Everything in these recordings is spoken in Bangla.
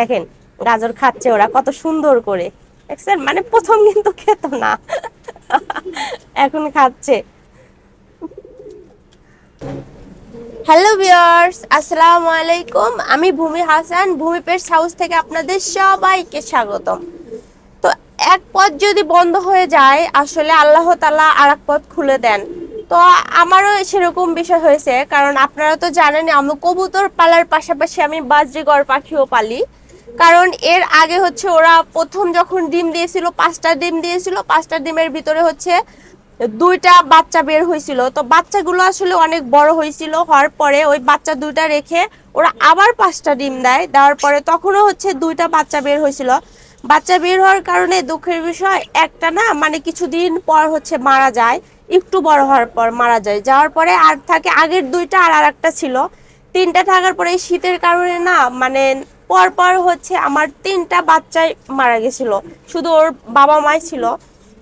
দেখেন, গাজর খাচ্ছে ওরা, কত সুন্দর করে। মানে প্রথম কিন্তু খেত না। এখন খাচ্ছে। হ্যালো ভিউয়ার্স আসসালামু আলাইকুম। আমি ভূমি হাসান, ভূমি পেটস হাউস থেকে আপনাদের সবাইকে স্বাগতম। তো এক পথ যদি বন্ধ হয়ে যায়, আসলে আল্লাহ তালা আর এক পথ খুলে দেন। তো আমারও সেরকম বিষয় হয়েছে, কারণ আপনারা তো জানেন আমি কবুতর পালার পাশাপাশি আমি বাজরিগর পাখিও পালি। কারণ এর আগে হচ্ছে ওরা প্রথম যখন ডিম দিয়েছিল, পাঁচটা ডিম দিয়েছিল, পাঁচটা ডিমের ভিতরে হচ্ছে দুইটা বাচ্চা বের হয়েছিল। তো বাচ্চাগুলো আসলে অনেক বড় হয়েছিল, হওয়ার পরে ওই বাচ্চা দুইটা রেখে ওরা আবার পাঁচটা ডিম দেয়। দেওয়ার পরে তখনও হচ্ছে দুইটা বাচ্চা বের হয়েছিল। বাচ্চা বের হওয়ার কারণে দুঃখের বিষয় একটা না মানে কিছুদিন পর হচ্ছে মারা যায়, একটু বড় হওয়ার পর মারা যায়। যাওয়ার পরে আর থাকে আগের দুইটা আর আর একটা ছিল। তিনটা থাকার পরে শীতের কারণে না মানে পর পর হচ্ছে আমার তিনটা বাচ্চাই মারা গেছিল। শুধু ওর বাবা মাই ছিল।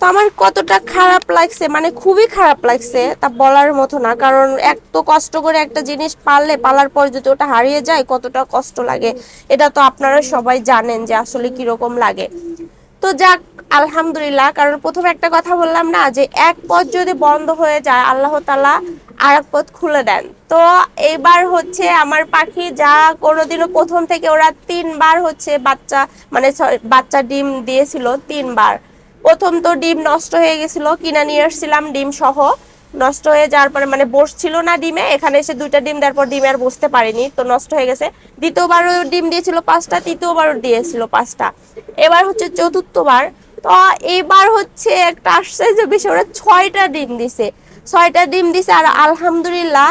তো আমার কতটা খারাপ লাগছে মানে খুবই খারাপ লাগছে তা বলার মতো না। কারণ এক তো কষ্ট করে একটা জিনিস পারলে, পালার পর যদি ওটা হারিয়ে যায়, কতটা কষ্ট লাগে। এটা তো আপনারা সবাই জানেন যে আসলে কীরকম লাগে। তো যাক, আলহামদুলিল্লাহ, কারণ প্রথমে একটা কথা বললাম না যে, এক পথ যদি বন্ধ হয়ে যায়, আল্লাহ তালা আর এক পথ খুলে দেন। তো এইবার হচ্ছে আমার পাখি যা কোনোদিনও প্রথম থেকে ওরা তিনবার হচ্ছে বাচ্চা মানে বাচ্চা ডিম দিয়েছিল তিনবার। প্রথম তো ডিম নষ্ট হয়ে গেছিল, কিনা নিয়ে এসেছিলাম ডিম সহ। নষ্ট হয়ে যাওয়ার পরে মানে বসছিল না ডিমে, এখানে এসে দুইটা ডিম দেওয়ার পর ডিমে আর বসতে পারিনি, তো নষ্ট হয়ে গেছে। দ্বিতীয়বারও ডিম দিয়েছিল পাঁচটা, তৃতীয়বারও দিয়েছিল পাঁচটা। এবার হচ্ছে চতুর্থবার, তো এইবার হচ্ছে একটা আশ্চর্য বিষয় ওরা ছয়টা ডিম দিছে। ছয়টা ডিম দিছে আর আলহামদুলিল্লাহ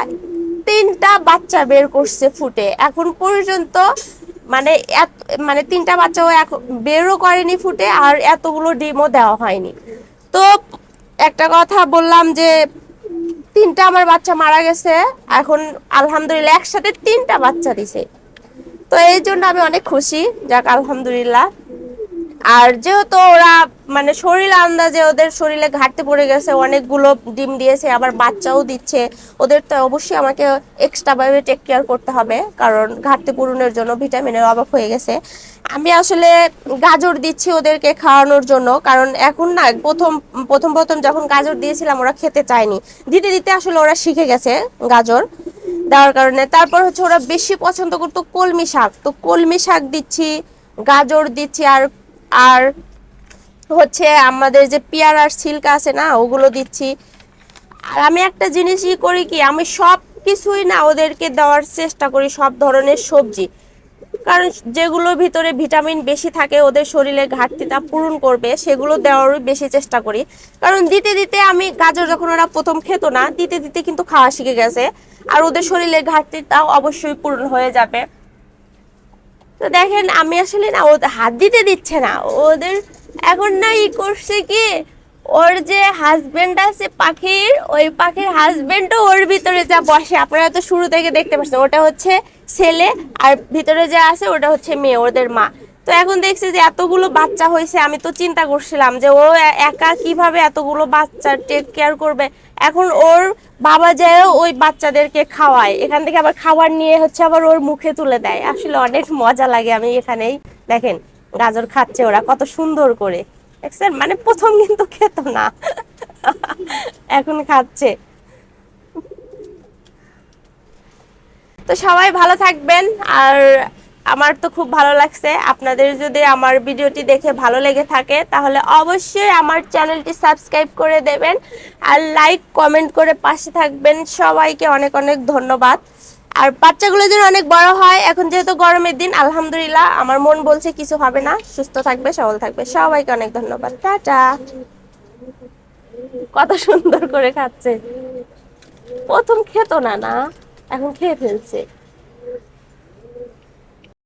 তিনটা বাচ্চা বের করছে ফুটে। এখন পর্যন্ত মানে এত মানে তিনটা বাচ্চাও এখন বেরও করেনি ফুটে আর এতগুলো ডিমও দেওয়া হয়নি। তো একটা কথা বললাম যে তিনটা আমার বাচ্চা মারা গেছে, এখন আলহামদুলিল্লাহ একসাথে তিনটা বাচ্চা দিছে। তো এই জন্য আমি অনেক খুশি, যাক আলহামদুলিল্লাহ। আর যেহেতু ওরা মানে শরীর আন্দাজে ওদের শরীরে ঘাটতি পড়ে গেছে, অনেকগুলো ডিম দিয়েছে, আবার বাচ্চাও দিচ্ছে, ওদের তো অবশ্যই আমাকে এক্সট্রা ভাবে টেক কেয়ার করতে হবে, কারণ ঘাটতি পূরণের জন্য ভিটামিনের অভাব হয়ে গেছে। আমি আসলে গাজর দিচ্ছি ওদেরকে খাওয়ানোর জন্য, কারণ এখন না, প্রথম প্রথম প্রথম যখন গাজর দিয়েছিলাম, ওরা খেতে চায়নি। দিতে দিতে আসলে ওরা শিখে গেছে গাজর দেওয়ার কারণে। তারপর হচ্ছে ওরা বেশি পছন্দ করতো কলমি শাক, তো কলমি শাক দিচ্ছি, গাজর দিচ্ছি, আর আর হচ্ছে আমাদের যে পেয়ারার সিল্ক আছে না, ওগুলো দিচ্ছি। আর আমি একটা জিনিসই করি কি, আমি সব কিছুই না ওদেরকে দেওয়ার চেষ্টা করি, সব ধরনের সবজি। কারণ যেগুলোর ভিতরে ভিটামিন বেশি থাকে, ওদের শরীরে ঘাটতিটা পূরণ করবে, সেগুলো দেওয়ারই বেশি চেষ্টা করি। কারণ দিতে দিতে আমি গাজর যখন ওরা প্রথম খেত না, দিতে দিতে কিন্তু খাওয়া শিখে গেছে। আর ওদের শরীরের ঘাটতিটাও অবশ্যই পূরণ হয়ে যাবে। তো দেখেন, আমি আসলে না, ও হাত দিতে দিচ্ছে না। ওদের এখন না ই করছে কি, ওর যে হাজবেন্ড আছে পাখির, ওই পাখির হাজবেন্ডও ওর ভিতরে যা বসে। আপনারা তো শুরু থেকে দেখতে পাচ্ছেন, ওটা হচ্ছে ছেলে আর ভিতরে যা আছে, ওটা হচ্ছে মেয়ে, ওদের মা। তো এখন দেখছি যে এতগুলো বাচ্চা হয়েছে, আমি তো চিন্তা করছিলাম যে ও একা কীভাবে এতগুলো বাচ্চা টেক কেয়ার করবে? এখন ওর বাবা যায় ওই বাচ্চাদেরকে খাওয়ায়। এখান থেকে আবার খাবার নিয়ে হচ্ছে আবার ওর মুখে তুলে দেয়। আসলে অনেক মজা লাগে আমি এখানেই। দেখেন, গাজর খাচ্ছে ওরা, কত সুন্দর করে। দেখছেন? মানে প্রথম কিন্তু খেত না। এখন খাচ্ছে। তো সবাই ভালো থাকবেন। আর আমার তো খুব ভালো লাগছে। আপনাদের যদি আমার ভিডিওটি দেখে ভালো লেগে থাকে, তাহলে অবশ্যই আমার চ্যানেলটি সাবস্ক্রাইব করে দেবেন আর লাইক, কমেন্ট করে পাশে থাকবেন। সবাইকে অনেক অনেক ধন্যবাদ। আর বাচ্চাগুলো যেন অনেক বড় হয়। এখন যেহেতু গরমের দিন, আলহামদুলিল্লাহ, আমার মন বলছে কিছু হবে না। সুস্থ থাকবে, সবল থাকবে। সবাইকে অনেক ধন্যবাদ। টাটা। কত সুন্দর করে খাচ্ছে। প্রথম খেত না না, এখন খেয়ে ফেলছে।